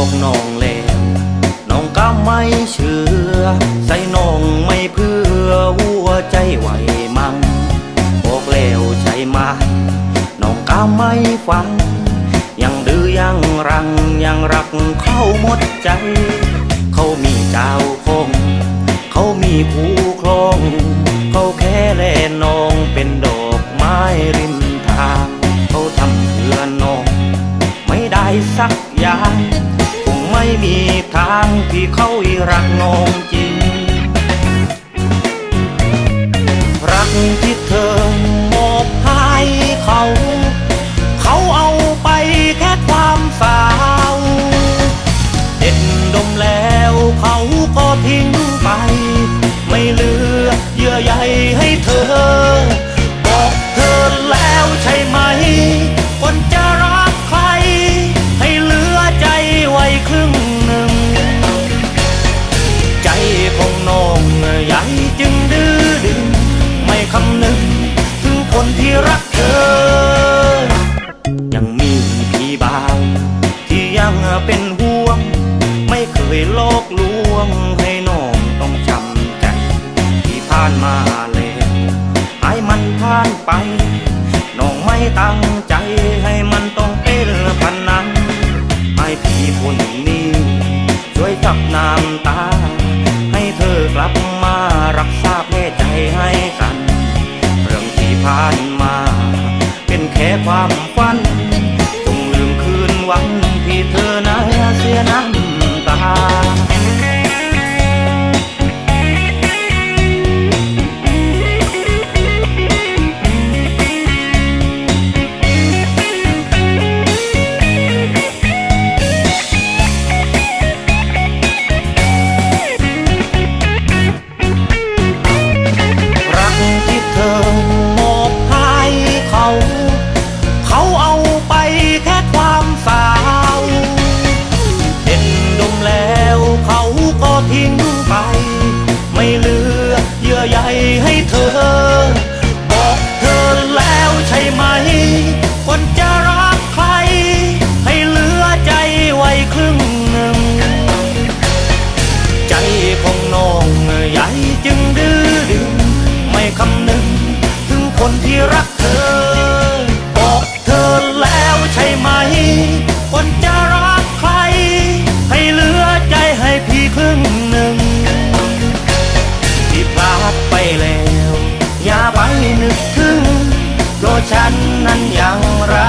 อกน้องแล้น้องก้าไม่เชื่อ ใส่น้องไม่เพื่อวัวใจไหวมัมบอกแล้วใช่ไหน้องก้าไม่ฟัง ยังดื้อยังรังยังรักเขาหมดใจ เขามีเจ้าคง เขามีคู่ครอง เขาแค่แลน้องเป็นดอกไม้ริมทาง เขาทำเพื่อน้อง ไม่ได้สักอย่าง ม่มีทางที่เขาอีรักงง เป็นห่วง ไม่เคยโลกลวง ให้น้องต้องจำใจที่ผ่านมาแล้วให้มันผ่านไป น้องไม่ตั้งใจให้มันต้องเป็นพันนั้นให้พี่คนนี้ ช่วยจับน้ำตา ให้เธอกลับมารักษาแม่ใจให้กัน เรื่องที่ผ่านมา เป็นแค่ความฝัน จงลืมคืนวัน เธอนะเสียน้ำางไร